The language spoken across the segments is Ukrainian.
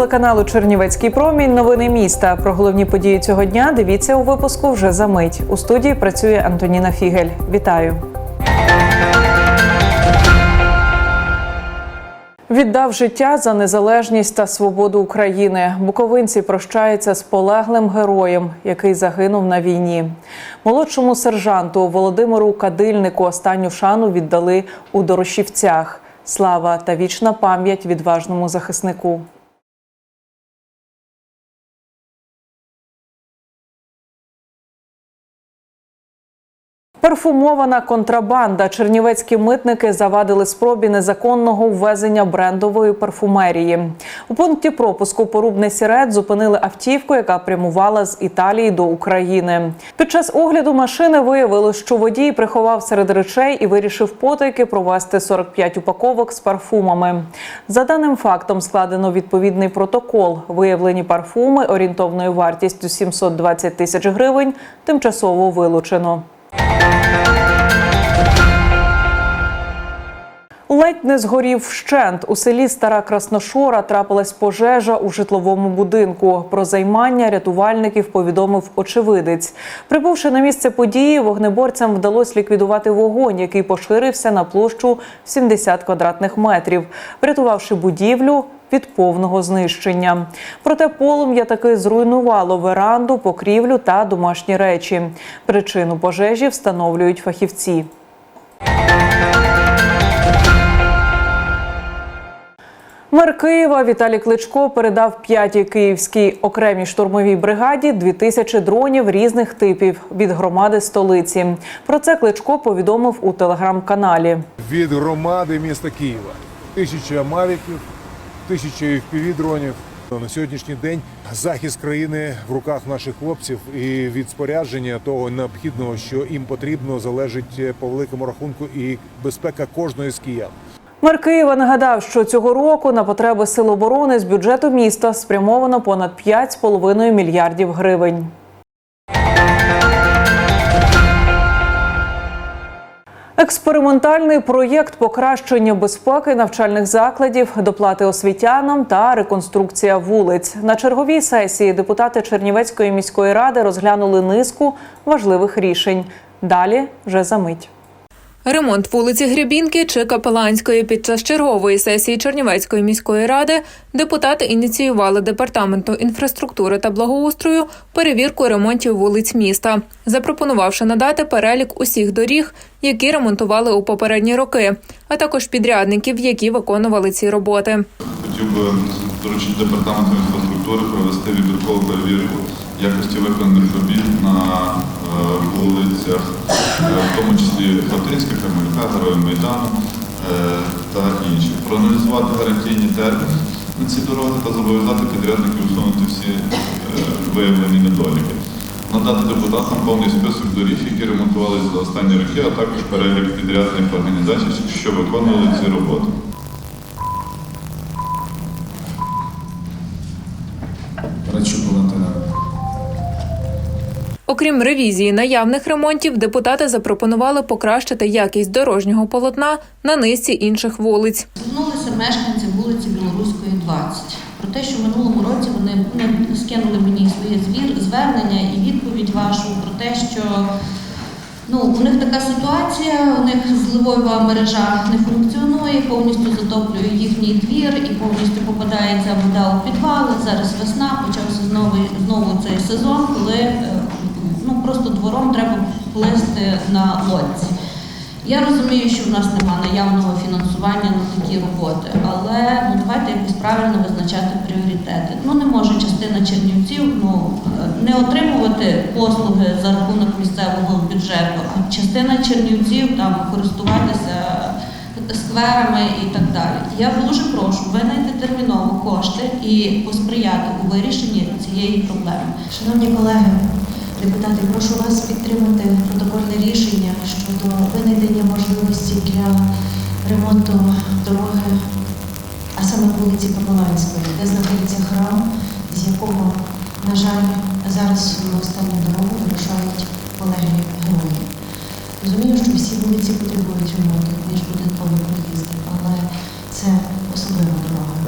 телеканалу Чернівецький промінь. Новини міста. Про головні події цього дня дивіться у випуску вже за мить. У студії працює Антоніна Фігель. Вітаю. Віддав життя за незалежність та свободу України. Буковинці прощаються з полеглим героєм, який загинув на війні. Молодшому сержанту Володимиру Кадильнику останню шану віддали у Дорошівцях. Слава та вічна пам'ять відважному захиснику. Парфумована контрабанда. Чернівецькі митники завадили спробі незаконного ввезення брендової парфумерії. У пункті пропуску порубне сірет зупинили автівку, яка прямувала з Італії до України. Під час огляду машини виявилось, що водій приховав серед речей і вирішив потайки провести 45 упаковок з парфумами. За даним фактом складено відповідний протокол. Виявлені парфуми орієнтовною вартістю 720 тисяч гривень тимчасово вилучено. Ледь не згорів вщент. У селі Стара Красношора трапилась пожежа у житловому будинку. Про займання рятувальників повідомив очевидець. Прибувши на місце події, вогнеборцям вдалося ліквідувати вогонь, який поширився на площу 70 квадратних метрів, врятувавши будівлю від повного знищення. Проте полум'я таки зруйнувало веранду, покрівлю та домашні речі. Причину пожежі встановлюють фахівці. Мер Києва Віталій Кличко передав п'ятій київській окремій штурмовій бригаді дві тисячі дронів різних типів від громади столиці. Про це Кличко повідомив у телеграм-каналі. від громади міста Києва. Тисяча мавіків, тисяча FPV-дронів. На сьогоднішній день захист країни в руках наших хлопців і від спорядження того необхідного, що їм потрібно, залежить по великому рахунку і безпека кожної з киян. Мер Києва нагадав, що цього року на потреби сил оборони з бюджету міста спрямовано понад 5,5 мільярдів гривень. Експериментальний проєкт покращення безпеки навчальних закладів, доплати освітянам та реконструкція вулиць. На черговій сесії депутати Чернівецької міської ради розглянули низку важливих рішень. Далі вже за мить. Ремонт вулиці Гребінки чи Капеланської під час чергової сесії Чернівецької міської ради депутати ініціювали департаменту інфраструктури та благоустрою перевірку ремонтів вулиць міста, запропонувавши надати перелік усіх доріг, які ремонтували у попередні роки, а також підрядників, які виконували ці роботи. Хотів би доручити департаменту інфраструктури провести вибіркову перевірку якості виконаних робіт на вулицях, е, в тому числі Хотинська, Кармелька, Героїв Майдану е, та інші. Проаналізувати гарантійні терміни на ці дороги та зобов'язати підрядників усунути всі е, виявлені недоліки. Надати депутатам повний список доріг, які ремонтувалися за останні роки, а також перелік підрядних організацій, що виконували ці роботи. Окрім ревізії наявних ремонтів, депутати запропонували покращити якість дорожнього полотна на низці інших вулиць. Звернулися мешканці вулиці Білоруської, 20. Про те, що в минулому році вони вони скинули мені своє звернення і відповідь вашу про те, що ну, у них така ситуація, у них зливова мережа не функціонує, повністю затоплює їхній двір і повністю попадається вода у підвали. Зараз весна, почався знову, знову цей сезон, коли е, ну, просто двором треба плисти на лодці. Я розумію, що в нас немає наявного фінансування на такі роботи, але ну давайте якось правильно визначати пріоритети. Ну не може частина чернівців ну не отримувати послуги за рахунок місцевого бюджету, а частина чернівців там користуватися скверами і так далі. Я дуже прошу винайти терміново кошти і посприяти у вирішенні цієї проблеми. Шановні колеги, депутати, прошу вас підтримати протокольне рішення щодо винайдення можливості для ремонту дороги, а саме вулиці Капеланської, де знаходиться храм, з якого, на жаль, зараз на останню дорогу вирушають полеглі герої. Розумію, що всі вулиці потребують ремонту, між будинкові проїзди, але це особлива дорога.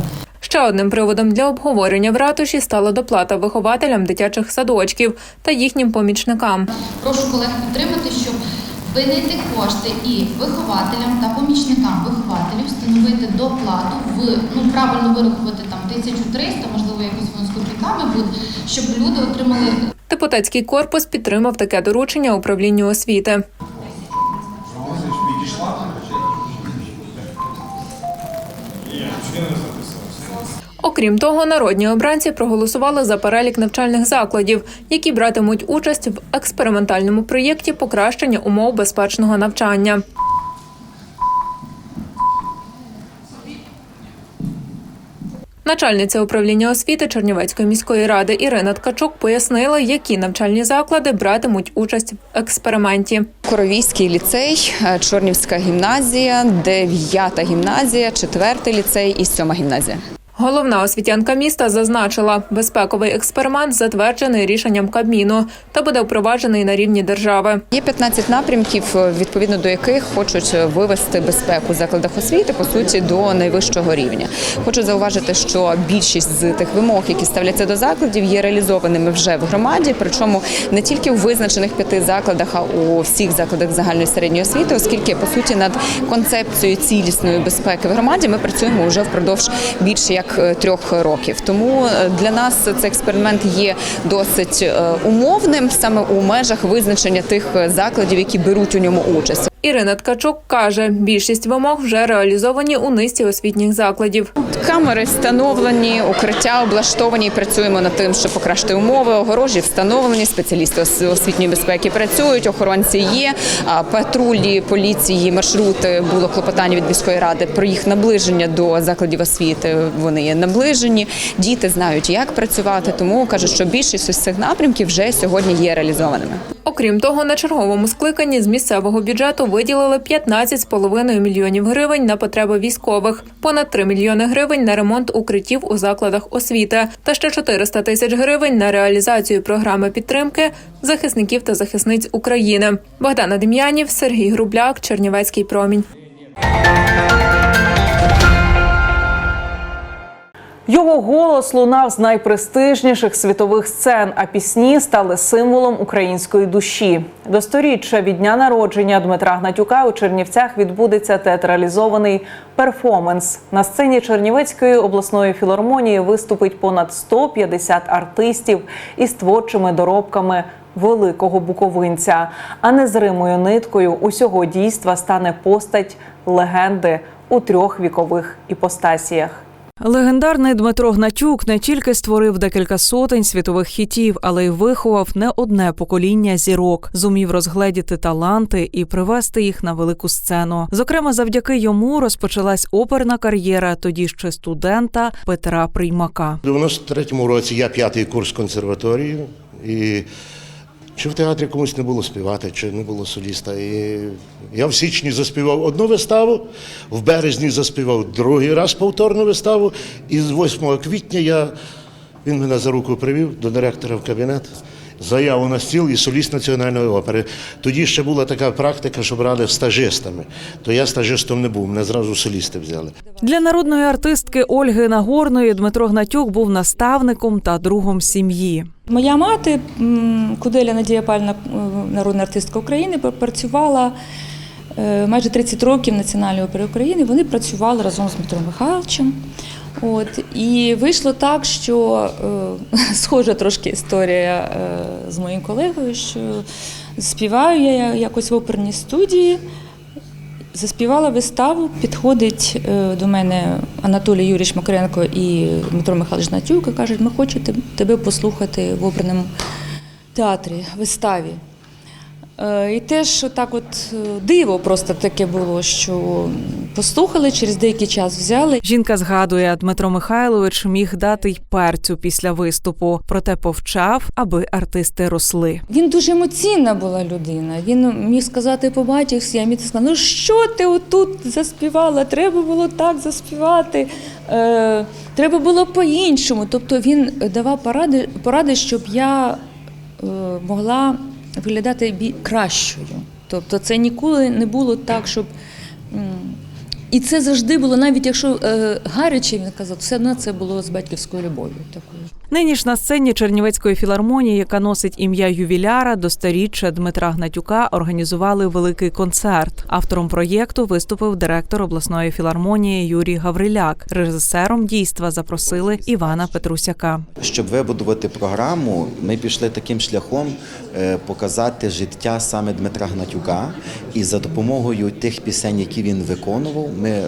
Ще одним приводом для обговорення в ратуші стала доплата вихователям дитячих садочків та їхнім помічникам. Прошу колег підтримати, щоб винайти кошти і вихователям та помічникам вихователів встановити доплату в ну правильно вирахувати там 1300, можливо, якось воно з копійками буде, щоб люди отримали Депутатський корпус підтримав таке доручення управлінню освіти. Окрім того, народні обранці проголосували за перелік навчальних закладів, які братимуть участь в експериментальному проєкті покращення умов безпечного навчання. Начальниця управління освіти Чернівецької міської ради Ірина Ткачук пояснила, які навчальні заклади братимуть участь в експерименті. Коровійський ліцей, е, Чорнівська гімназія, дев'ята гімназія, четвертий ліцей і сьома гімназія. Головна освітянка міста зазначила, безпековий експеримент затверджений рішенням Кабміну та буде впроваджений на рівні держави. Є 15 напрямків, відповідно до яких хочуть вивести безпеку в закладах освіти по суті до найвищого рівня. Хочу зауважити, що більшість з тих вимог, які ставляться до закладів, є реалізованими вже в громаді. Причому не тільки в визначених п'яти закладах, а у всіх закладах загальної середньої освіти, оскільки по суті над концепцією цілісної безпеки в громаді ми працюємо вже впродовж більше як трьох років. Тому е, для нас цей експеримент є досить е, умовним саме у межах визначення тих е, закладів, які беруть у ньому участь. Ірина Ткачук каже, більшість вимог вже реалізовані у низці освітніх закладів. Камери встановлені, укриття облаштовані. Працюємо над тим, щоб покращити умови. Огорожі встановлені. Спеціалісти освітньої безпеки працюють. Охоронці є. Патрулі поліції, маршрути було клопотання від міської ради про їх наближення до закладів освіти. Вони є наближені. Діти знають, як працювати. Тому кажуть, що більшість із цих напрямків вже сьогодні є реалізованими. Окрім того, на черговому скликанні з місцевого бюджету виділили 15,5 мільйонів гривень на потреби військових, понад 3 мільйони гривень на ремонт укриттів у закладах освіти та ще 400 тисяч гривень на реалізацію програми підтримки захисників та захисниць України. Богдана Дем'янів, Сергій Грубляк, Чернівецький промінь. Його голос лунав з найпрестижніших світових сцен, а пісні стали символом української душі. До сторіччя від дня народження Дмитра Гнатюка у Чернівцях відбудеться театралізований перформанс. На сцені Чернівецької обласної філармонії виступить понад 150 артистів із творчими доробками великого буковинця. А незримою ниткою усього дійства стане постать легенди у трьох вікових іпостасіях. Легендарний Дмитро Гнатюк не тільки створив декілька сотень світових хітів, але й виховав не одне покоління зірок, зумів розгледіти таланти і привести їх на велику сцену. Зокрема, завдяки йому розпочалась оперна кар'єра тоді ще студента Петра Приймака. У 93-му році я п'ятий курс консерваторії, і чи в театрі комусь не було співати, чи не було соліста. І я в січні заспівав одну виставу, в березні заспівав другий раз повторну виставу, і з 8 квітня я, він мене за руку привів до директора в кабінет. Заяву на стіл і соліст національної опери. Тоді ще була така практика, що брали стажистами. То я стажистом не був, мене зразу солісти взяли. Для народної артистки Ольги Нагорної Дмитро Гнатюк був наставником та другом сім'ї. Моя мати, Куделя Надія Пальна, е, народна артистка України, працювала е, майже 30 років в Національній опері України. Вони працювали разом з Дмитром Михайловичем. От, і вийшло так, що е, схожа трошки історія е, з моїм колегою, що співаю я якось в оперній студії. Заспівала виставу, підходить е, до мене Анатолій Юрійович Макаренко і Дмитро Михайлович Натюк і кажуть, ми хочемо тебе послухати в оперному театрі, виставі. Е, І теж так от е, диво просто таке було, що послухали, через деякий час взяли. Жінка згадує, Дмитро Михайлович міг дати й перцю після виступу, проте повчав, аби артисти росли. Він дуже емоційна була людина. Він міг сказати, побачився, я міг сказати, ну що ти отут заспівала? Треба було так заспівати, е, треба було по-іншому. Тобто він давав поради, поради щоб я е, могла виглядати кращою. Тобто це ніколи не було так, щоб І це завжди було, навіть якщо е, гаряче, він казав, все одно це було з батьківською любов'ю такою. Нині ж на сцені Чернівецької філармонії, яка носить ім'я ювіляра до сторіччя Дмитра Гнатюка, організували великий концерт. Автором проєкту виступив директор обласної філармонії Юрій Гавриляк. Режисером дійства запросили Івана Петрусяка. Щоб вибудувати програму, ми пішли таким шляхом е, показати життя саме Дмитра Гнатюка. І за допомогою тих пісень, які він виконував, ми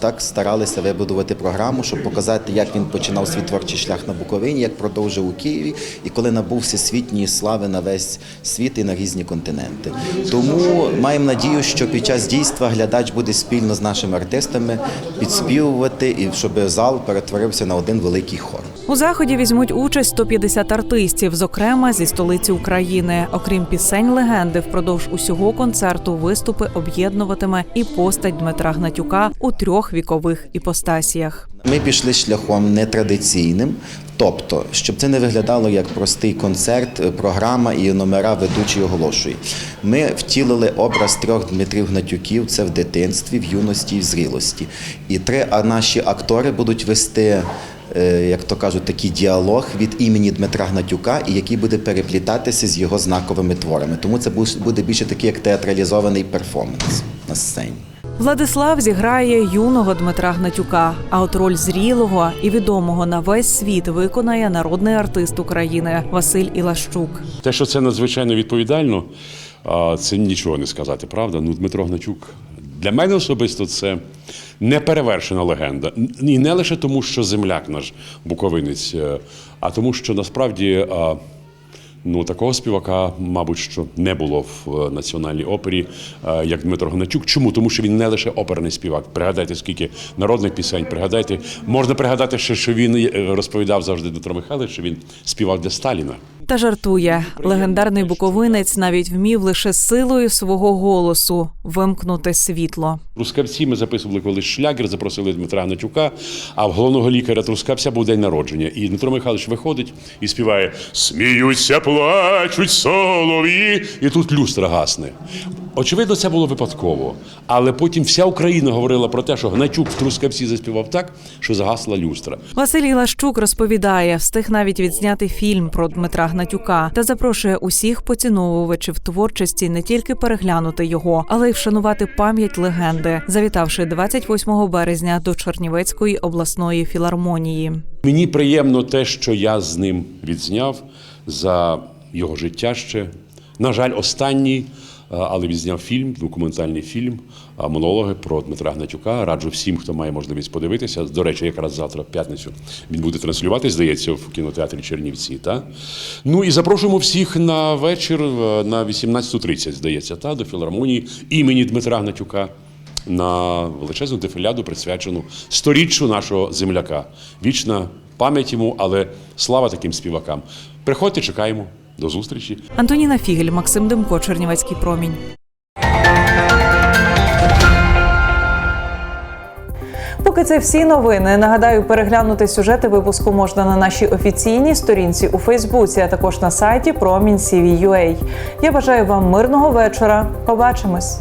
так старалися вибудувати програму, щоб показати, як він починав свій творчий шлях на Буковині, як продовжив у Києві, і коли набув всесвітньої слави на весь світ і на різні континенти. Тому маємо надію, що під час дійства глядач буде спільно з нашими артистами підспівувати, і щоб зал перетворився на один великий хор. У заході візьмуть участь 150 артистів, зокрема зі столиці України. Окрім пісень легенди, впродовж усього концерту виступи об'єднуватиме і постать Дмитра Гнатюка у трьох вікових іпостасіях. Ми пішли шляхом нетрадиційним, тобто, щоб це не виглядало як простий концерт, е, програма і номера ведучий оголошує. Ми втілили образ трьох Дмитрів Гнатюків це в дитинстві, в юності і в зрілості. І три наші актори будуть вести. Е, Як то кажуть, такий діалог від імені Дмитра Гнатюка, і який буде переплітатися з його знаковими творами. Тому це бу- буде більше такий як театралізований перформанс на сцені. Владислав зіграє юного Дмитра Гнатюка. А от роль зрілого і відомого на весь світ виконає народний артист України Василь Ілащук. Те, що це надзвичайно відповідально, це нічого не сказати, правда? Ну, Дмитро Гначук для мене особисто це неперевершена легенда. І не лише тому, що земляк наш буковинець, е, а тому, що насправді. Ну, такого співака, мабуть, що не було в е, національній опері, е, як Дмитро Гнатюк. Чому? Тому що він не лише оперний співак. Пригадайте, скільки народних пісень, пригадайте, можна пригадати ще, що він розповідав завжди Дмитро Михайлович, що він співак для Сталіна. Та жартує легендарний буковинець навіть вмів лише силою свого голосу вимкнути світло. Трускавці ми записували колись шлягер, запросили Дмитра Гнатюка, а в головного лікаря Трускавця був день народження. І Дмитро Михайлович виходить і співає Сміються, плачуть солові. І тут люстра гасне. Очевидно, це було випадково. Але потім вся Україна говорила про те, що Гнатюк в Трускавці заспівав так, що загасла люстра. Василь Ілащук розповідає, встиг навіть відзняти фільм про Дмитра Гнатюка та запрошує усіх поціновувачів творчості не тільки переглянути його, але й вшанувати пам'ять легенди, завітавши 28 березня до Чернівецької обласної філармонії. Мені приємно те, що я з ним відзняв за його життя ще. На жаль, останній, а, але відзняв фільм, документальний фільм, монологи про Дмитра Гнатюка. Раджу всім, хто має можливість подивитися. До речі, якраз завтра, в п'ятницю, він буде транслюватись, здається, в кінотеатрі Чернівці. Та? Ну і запрошуємо всіх на вечір е, на 18.30, здається, та, до філармонії імені Дмитра Гнатюка на величезну дефіляду, присвячену сторіччю нашого земляка. Вічна пам'ять йому, але слава таким співакам. Приходьте, чекаємо. До зустрічі. Антоніна Фігель, Максим Демко, Чернівецький промінь. Поки це всі новини. Нагадаю, переглянути сюжети випуску можна на нашій офіційній сторінці у Фейсбуці, а також на сайті Промінь Я бажаю вам мирного вечора. Побачимось.